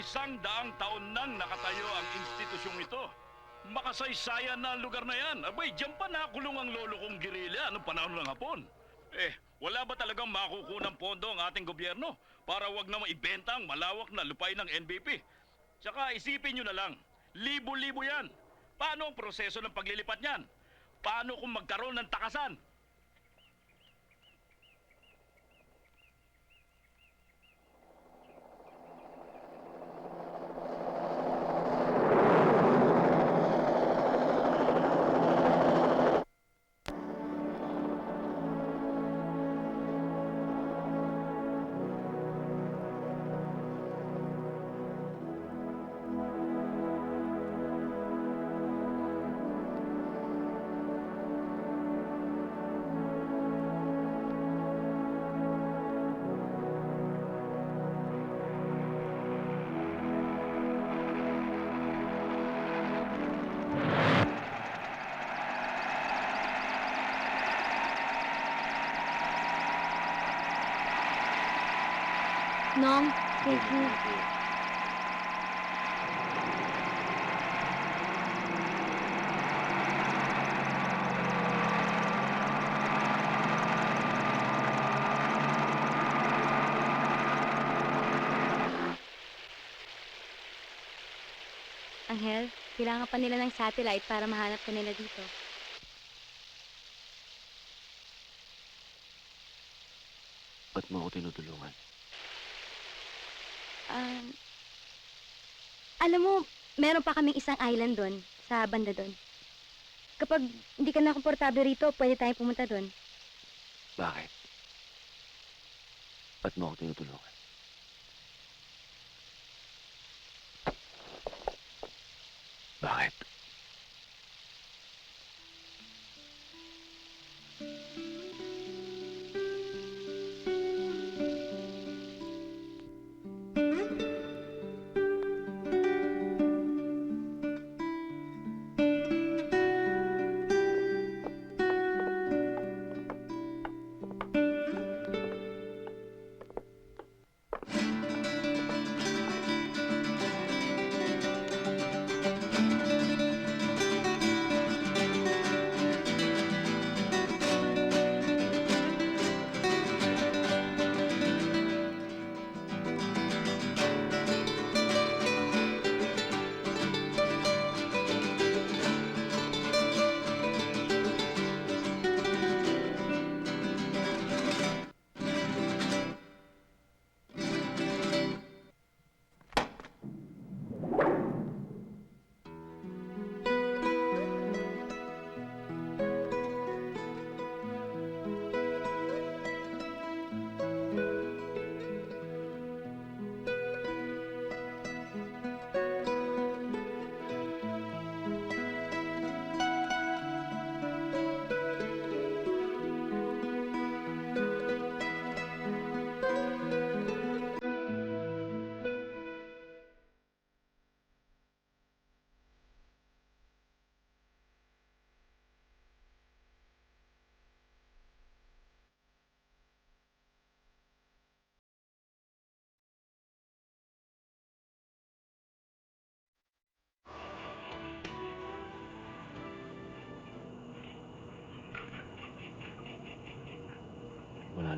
Isang daang taon nang nakatayo ang institusyong ito. Makasaysayan na ang lugar na yan. Abay, diyan pa nakulong ang lolo kong girilya noong panahon ng hapon. Eh, wala ba talagang makukunang pondo ang ating gobyerno para wag na maibenta ang malawak na lupay ng NBP? Tsaka isipin nyo na lang, libo-libo yan. Paano ang proseso ng paglilipat niyan? Paano kung magkaroon ng takasan? Thank you. Angel, kailangan pa nila ng satellite para mahanap ka nila dito. Ba't mo ako tinutulungan? Um, alam mo, meron pa kaming isang island doon, sa banda doon. Kapag hindi ka na komportable rito, pwede tayong pumunta doon. Bakit? Ba't mo ako tinutulungan? Bakit?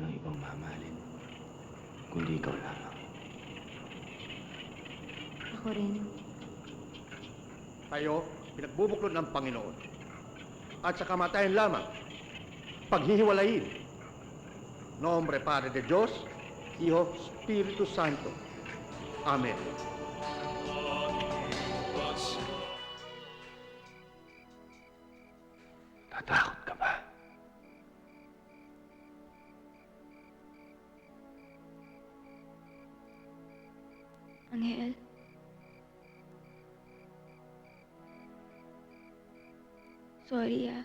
Nang ibang mamahalin. Kundi ikaw lamang. Ako rin. Tayo, pinagbubuklod ng Panginoon. At sa kamatayan lamang, paghihiwalayin. Nombre Padre de Dios, Hijo, Espiritu Santo. Amen. Sorry ah.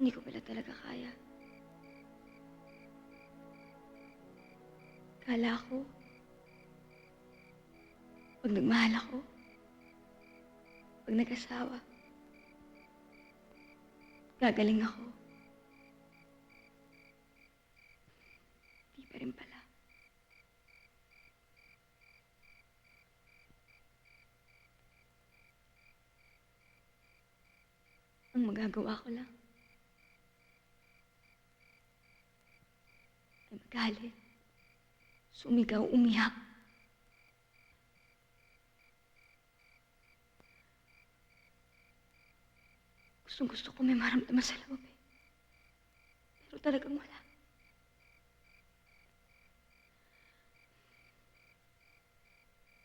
Hindi ko pala talaga kaya. Kala ko, pag nagmahal ako, pag nag-asawa, gagaling ako. Di pa rin pala. Ang magagawa ko lang. Ay magalit. Sumigaw, umiyak. Gustong gusto ko may maramdaman sa loob eh. Pero talagang wala.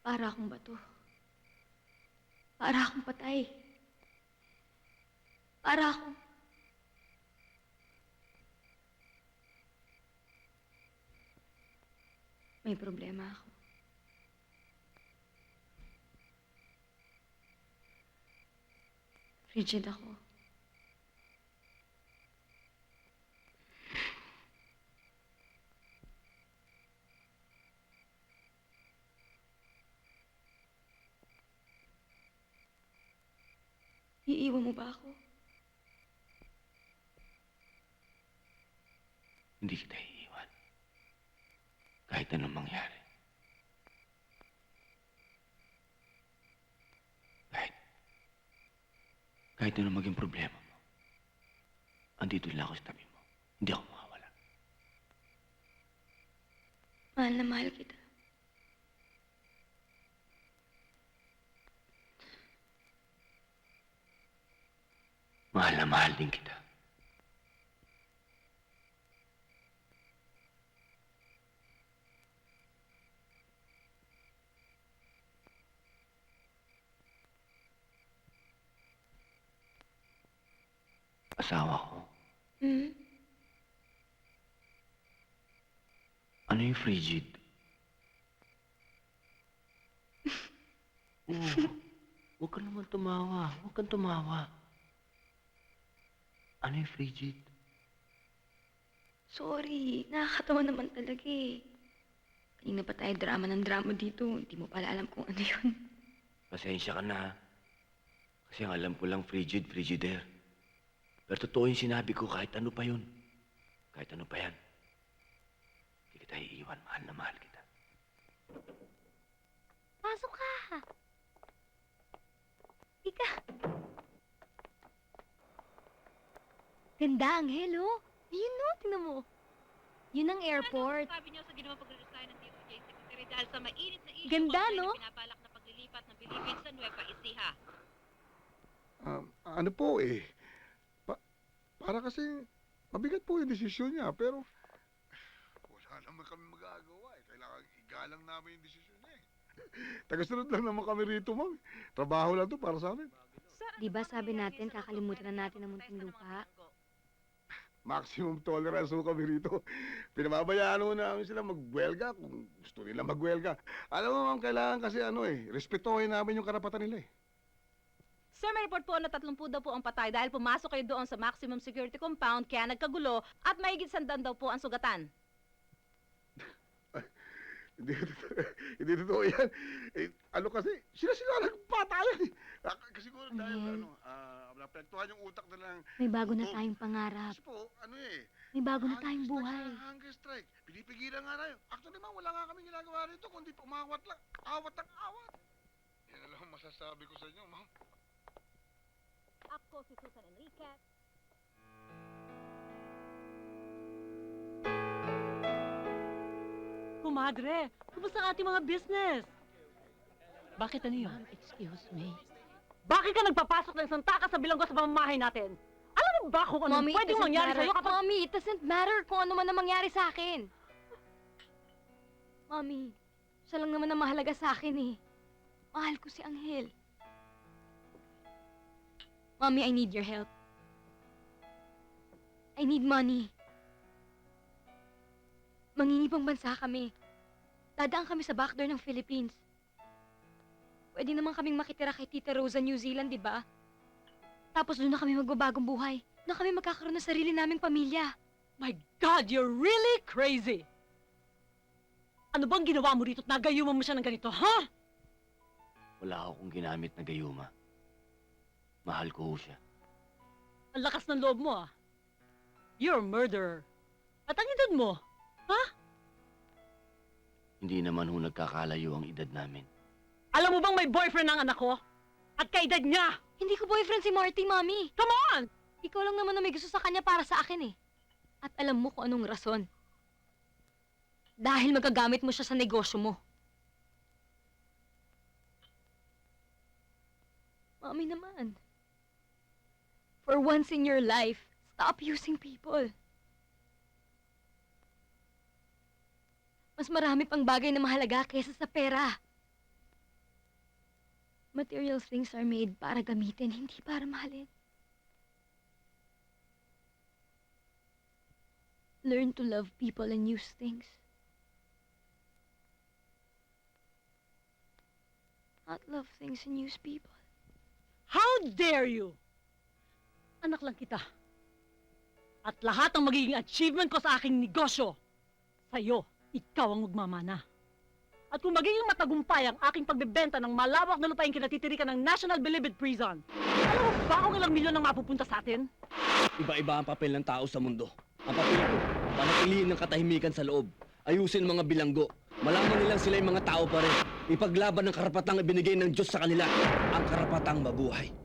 Para akong bato. Para akong patay. Para akong... May problema ako. Rigid ako. Iiwan mo ba ako? Hindi kita iiwan. Kahit anong mangyari. Kahit... Kahit anong maging problema mo. Andito lang ako sa tabi mo. Hindi ako makawala. Mahal na mahal kita. Mahal na mahal din kita. Asawa ko. Hmm? Ano yung frigid? Oo. Huwag ka naman tumawa. Huwag kang tumawa. Ano yung frigid? Sorry, nakakatawa naman talaga eh. Kanina pa tayo drama ng drama dito. Hindi mo pala alam kung ano yun. Pasensya ka na. Kasi ang alam ko lang frigid, frigidaire. Pero totoo yung sinabi ko kahit ano pa yun. Kahit ano pa yan. Hindi kita iiwan. Mahal na mahal kita. Pasok ka! Ika! Ganda, Angel, oh. Yun, no? Tingnan mo. Yun ang airport. Ano sabi niyo sa ginawa pagreresign ng DOJ Secretary dahil sa mainit na issue Ganda, no? ng pinabalak na paglilipat ng Bilibid sa Nueva Ecija. Um, ano po eh, para kasi mabigat po yung desisyon niya, pero wala naman kami magagawa eh. Kailangan igalang namin yung desisyon niya eh. Tagasunod lang naman kami rito, ma'am. Trabaho lang to para sa amin. Di ba sabi natin, kakalimutan na natin ang munting lupa? Maximum tolerance ho kami rito. Pinababayaan ho namin sila magwelga kung gusto nila magwelga. Alam mo, ma'am, kailangan kasi ano eh, respetuhin namin yung karapatan nila eh. Sir, may report po na 30 daw po ang patay dahil pumasok kayo doon sa maximum security compound kaya nagkagulo at mahigit sandan daw po ang sugatan. Hindi totoo, hindi totoo yan. Eh, ano kasi, sila sila nagpatayan eh. Ah, Kasi siguro dahil Angel. ano, ah, napektuhan yung utak nilang May bago na tayong pangarap. Kasi po, ano eh. May bago na hunger tayong strike buhay. na Hunger strike. Pinipigilan nga tayo. Actually, ma'am, wala nga kami ginagawa rito, kundi umawat lang. Awat ang awat. Yan na lang ang masasabi ko sa inyo, ma'am. Ako si Susan Enriquez. Kumadre, kumusta ang ating mga business? Bakit ano yun? excuse me. Bakit ka nagpapasok ng isang takas sa bilanggo sa pamamahay natin? Alam mo ba kung ano Mommy, pwedeng it doesn't mangyari matter. sa'yo kapag... Mommy, it doesn't matter kung ano man ang mangyari sa akin. Mommy, siya lang naman ang mahalaga sa akin eh. Mahal ko si Angel. Mommy, I need your help. I need money. Mangingipang bansa kami. Dadaan kami sa backdoor ng Philippines. Pwede naman kaming makitira kay Tita Rosa New Zealand, di ba? Tapos doon na kami magbabagong buhay. Doon na kami magkakaroon ng sarili naming pamilya. My God, you're really crazy! Ano bang ginawa mo rito at nagayuman mo siya ng ganito, ha? Wala akong ginamit na gayuma. Mahal ko ho siya. Ang lakas ng loob mo, ah. You're a murderer. At ang edad mo? Hindi naman ho nagkakalayo ang edad namin. Alam mo bang may boyfriend ang anak ko? At kaedad niya! Hindi ko boyfriend si Marty, Mami. Come on! Ikaw lang naman na may gusto sa kanya para sa akin eh. At alam mo kung anong rason. Dahil magagamit mo siya sa negosyo mo. Mami naman. For once in your life, stop using people. Mas marami pang bagay na mahalaga kaysa sa pera. Material things are made para gamitin, hindi para mahalin. Learn to love people and use things. Not love things and use people. How dare you! Anak lang kita. At lahat ng magiging achievement ko sa aking negosyo, sa'yo, ikaw ang magmamana. At kung magiging matagumpay ang aking pagbebenta ng malawak na lupain kinatitirikan ng National Bilibid Prison, alam mo ba kung ilang milyon ang mapupunta sa atin? Iba-iba ang papel ng tao sa mundo. Ang papel ko, panatilihin ng katahimikan sa loob. Ayusin mga bilanggo. Malaman nilang sila yung mga tao pa rin. Ipaglaban ng karapatang ibinigay ng Diyos sa kanila. Ang karapatang mabuhay.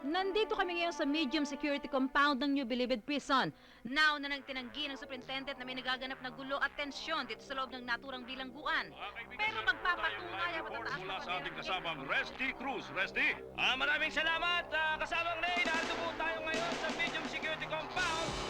Nandito kami ngayon sa medium security compound ng New Bilibid Prison. Now na nang tinanggi ng superintendent na may nagaganap na gulo at tensyon dito sa loob ng naturang bilangguan. Pero magpapatunay ang report matataas mula na sa ating kasamang Resty Cruz. Resty? Ah, maraming salamat, ah, kasamang Ray. Nandito po tayo ngayon sa medium security compound.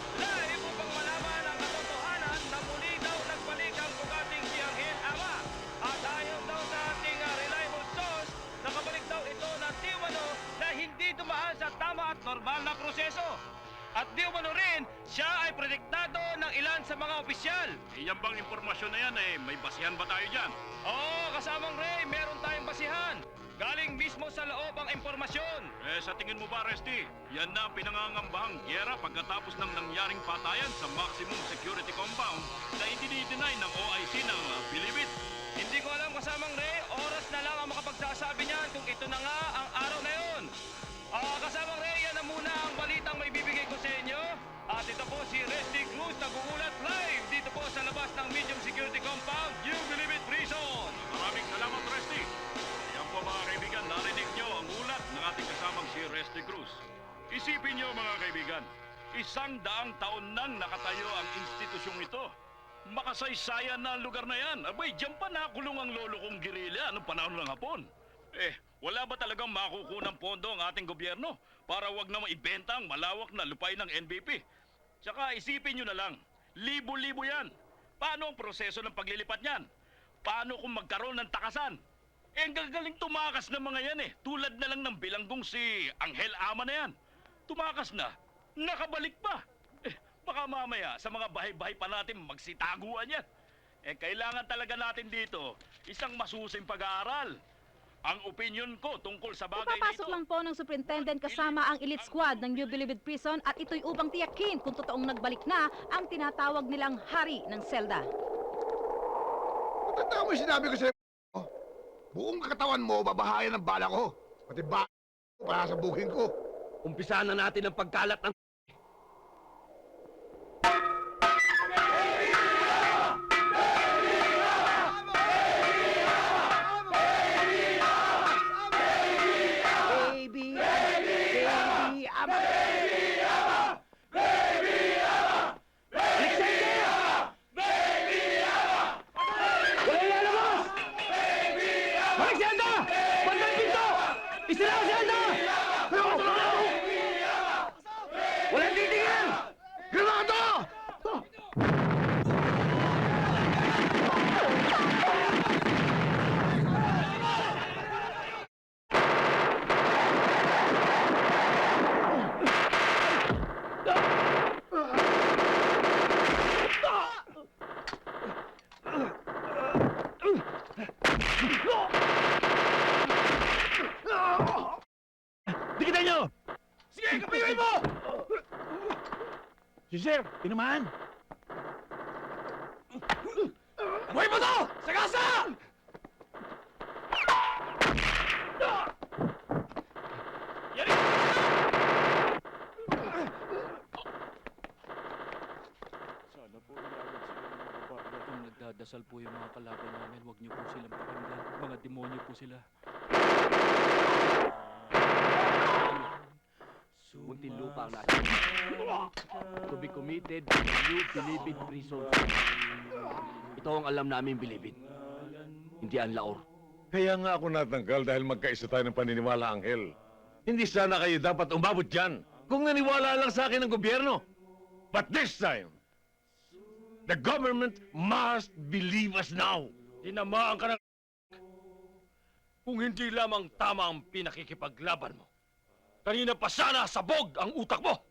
Di umano rin, siya ay protektado ng ilan sa mga opisyal. Iyan bang impormasyon na yan eh? May basihan ba tayo dyan? Oo, kasamang Ray, meron tayong basihan. Galing mismo sa loob ang impormasyon. Eh, sa tingin mo ba, Resty? Yan na ang pinangangambahang gyera pagkatapos ng nangyaring patayan sa maximum security compound na idinideny ng OIC ng uh, Bilibid. Hindi ko alam kasamang Ray, oras na lang ang makapagsasabi niyan kung ito na nga ang araw na yun. Ah, kasamang Ray, yan na muna ang At ito po si Resty Cruz nag-uulat live dito po sa labas ng medium security compound, Believe It Prison. Maraming salamat, Resty. Yan po mga kaibigan, narinig nyo ang ulat ng ating kasamang si Resty Cruz. Isipin nyo mga kaibigan, isang daang taon nang nakatayo ang institusyong ito. Makasaysayan na ang lugar na yan. Abay, diyan pa nakulong ang lolo kong girilya noong panahon ng hapon. Eh, wala ba talagang makukunang pondo ang ating gobyerno para wag na maibenta ang malawak na lupay ng NBP? Tsaka isipin nyo na lang, libo-libo yan. Paano ang proseso ng paglilipat niyan? Paano kung magkaroon ng takasan? Eh, ang gagaling tumakas ng mga yan eh. Tulad na lang ng bilanggong si Angel Ama na yan. Tumakas na, nakabalik pa. Eh, baka mamaya sa mga bahay-bahay pa natin magsitaguan yan. Eh, kailangan talaga natin dito isang masusing pag-aaral. Ang opinion ko tungkol sa bagay na Ipapasok ito... lang po ng superintendent kasama ang elite squad ng New Bilibid Prison at ito'y upang tiyakin kung totoong nagbalik na ang tinatawag nilang hari ng selda. Matanda mo yung sinabi ko sa'yo. Oh, buong katawan mo, babahayan ng bala ko. Pati ba para sa bukin ko. Umpisahan na natin ang pagkalat ng... Sir, tinamaan! Buhay mo to! Sagasa! Sana po inagad sila mga babae itong Nagdadasal po yung mga kalaban namin. Huwag niyo po silang pakinggan. Mga demonyo po sila. Muntinlupa ang natin. To be committed to the new Bilibid prison. Ito ang alam namin, Bilibid. Hindi ang laor. Kaya nga ako natanggal dahil magkaisa tayo ng paniniwala, Angel. Hindi sana kayo dapat umabot dyan kung naniwala lang sa akin ng gobyerno. But this time, the government must believe us now. Tinamaan ka ng... Kung hindi lamang tama ang pinakikipaglaban mo. Kanina pa sana sabog ang utak mo!